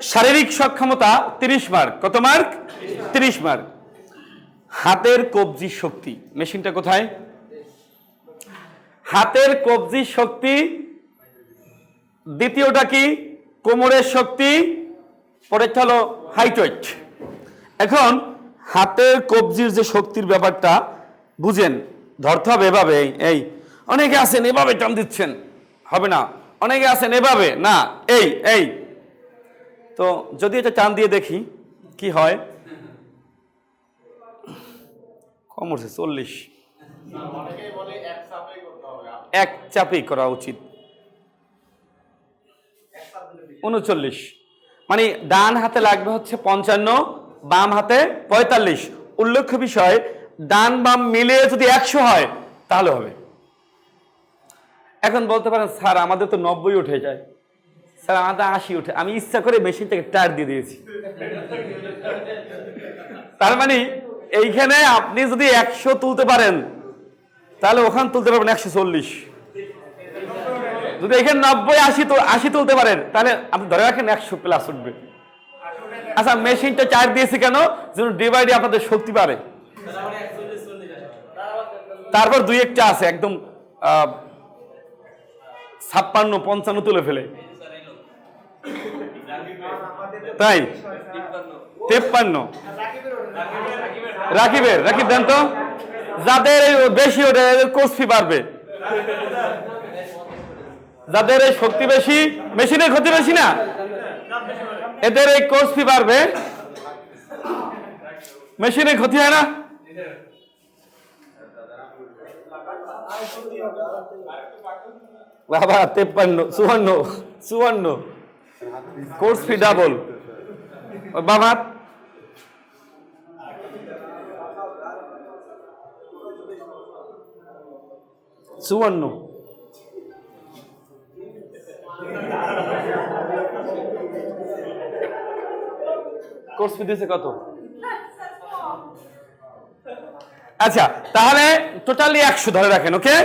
শারীরিক সক্ষমতা তিরিশ মার্ক। কত মার্ক? তিরিশ মার্ক। হাতের কবজি শক্তি। মেশিনটা কোথায়? হাতের কবজি শক্তি। দ্বিতীয়টা কি? কোমরের শক্তি। পরেরটা হলো হাইট ওয়েট এখন হাতের কবজির যে শক্তির ব্যাপারটা, বুঝেন, ধরতে হবে এভাবে এই। অনেকে আছেন, এভাবে টান দিচ্ছেন। হবে না। অনেকে আছেন, এভাবে, না, এই এই। তো যদি এটা টান দিয়ে দেখি, কি হয়? কম চল্লিশ। এক চাপেই করা উচিত। উনচল্লিশ। মানে ডান হাতে লাগবে হচ্ছে পঞ্চান্ন, বাম হাতে পঁয়তাল্লিশ। উল্লেখ্য বিষয়, ডান বাম মিলিয়ে যদি একশো হয়, তাহলে হবে। এখন বলতে পারেন, স্যার, আমাদের তো নব্বই উঠে যায়। স্যার আমাদের আশি উঠে। আমি ইচ্ছা করে মেশিনটাকে টায়ার দিয়ে দিয়েছি। তার মানে এইখানে আপনি যদি একশো তুলতে পারেন, তাহলে ওখানে তুলতে পারবেন একশো চল্লিশ। যদি এখানে নব্বই, আশি আশি তুলতে পারেন, তাহলে আপনি ধরে রাখেন একশো প্লাস উঠবে। আচ্ছা মেশিনটা চার দিয়েছি কেন? যেন ডে বাই ডে আপনাদের শক্তি বাড়ে। তারপর দুই একটা আছে, একদম ছাপ্পান্ন, পঞ্চান্ন তুলে ফেলে। তাই? তেপ্পান্ন। রাকিবের, রাকিব দেন তো। যাদের বেশি এদের কোর্স ফি বাড়বে। যাদের এই শক্তি বেশি, মেশিনের ক্ষতি বেশি না? এদের এই কোর্স ফি বাড়বে। মেশিনের ক্ষতি হয় না? বাবা, তেপ্পান্ন, চুয়ান্ন চুয়ান্ন। কোর্স ফি ডাবল বাবা। চুয়ান্ন। কোর্স ফি দিয়েছে কত? আচ্ছা তাহলে টোটালি একশো ধরে রাখেন, ওকে?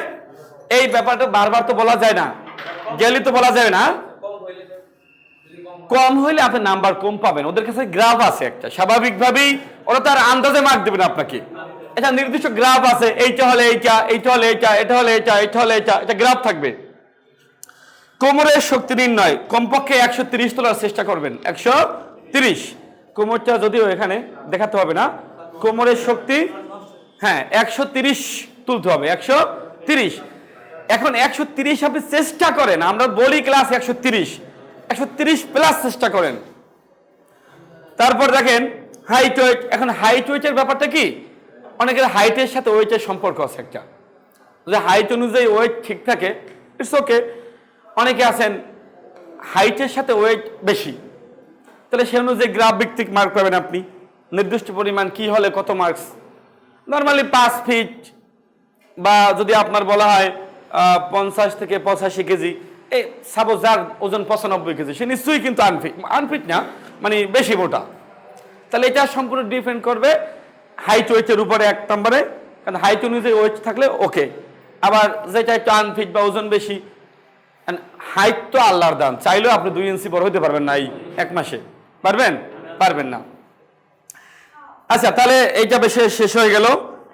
এই ব্যাপারটা বারবার তো বলা যায় না গেলি তো বলা যায় না। কম হইলে আপনি নাম্বার কম পাবেন। ওদের কাছে গ্রাফ আছে একটা। স্বাভাবিকভাবেই ওরা তার আন্দাজে মার্ক দেবেন আপনাকে। এটা নির্দিষ্ট গ্রাফ আছে, এইটা হলে এইটা এইটা হলে এইটা, এটা হলে এইটা, এটা হলে এইটা, এটা গ্রাফ থাকবে। কোমরের শক্তি নির্ণয়, কমপক্ষে একশো তিরিশ তোলার চেষ্টা করবেন। একশো তিরিশ। কোমরটা যদিও এখানে দেখাতে হবে না। কোমরের শক্তি হ্যাঁ একশো তিরিশ তুলতে হবে, একশো তিরিশ। এখন একশো তিরিশ আপনি চেষ্টা করেন, আমরা বলি ক্লাস একশো তিরিশ। একশো তিরিশ প্লাস চেষ্টা করেন। তারপর দেখেন হাইট ওয়েট এখন হাইট ওয়েটের ব্যাপারটা কি? অনেকের হাইটের সাথে ওয়েটের সম্পর্ক আছে একটা। যদি হাইট অনুযায়ী ওয়েট ঠিক থাকে ইটস ওকে অনেকে আছেন হাইটের সাথে ওয়েট বেশি। তাহলে সে অনুযায়ী গ্রাফ ভিত্তিক মার্ক পাবেন আপনি। নির্দিষ্ট পরিমাণ কি হলে কত মার্কস নর্মালি পাঁচ ফিট বা যদি আপনার বলা হয় পঞ্চাশ থেকে পঁচাশি কেজি এই সাপোজ যার ওজন পঁচানব্বই কেজি, সে নিশ্চয়ই কিন্তু আনফিট আনফিট না মানে বেশি মোটা। তাহলে এটা সম্পূর্ণ ডিপেন্ড করবে। হাইট ওয়েটের উপরে এক নম্বরে, কারণ হাইট অনুযায়ী ওয়েট থাকলে ওকে আবার যেটা একটু আনফিট বা ওজন বেশি হাইট তো আল্লাহর দান। চাইলেও আপনি দুই ইঞ্চি বড় হতে পারবেন না এই এক মাসে। পারবেন? পারবেন না। আচ্ছা তাহলে এইটা বেশি শেষ হয়ে গেল।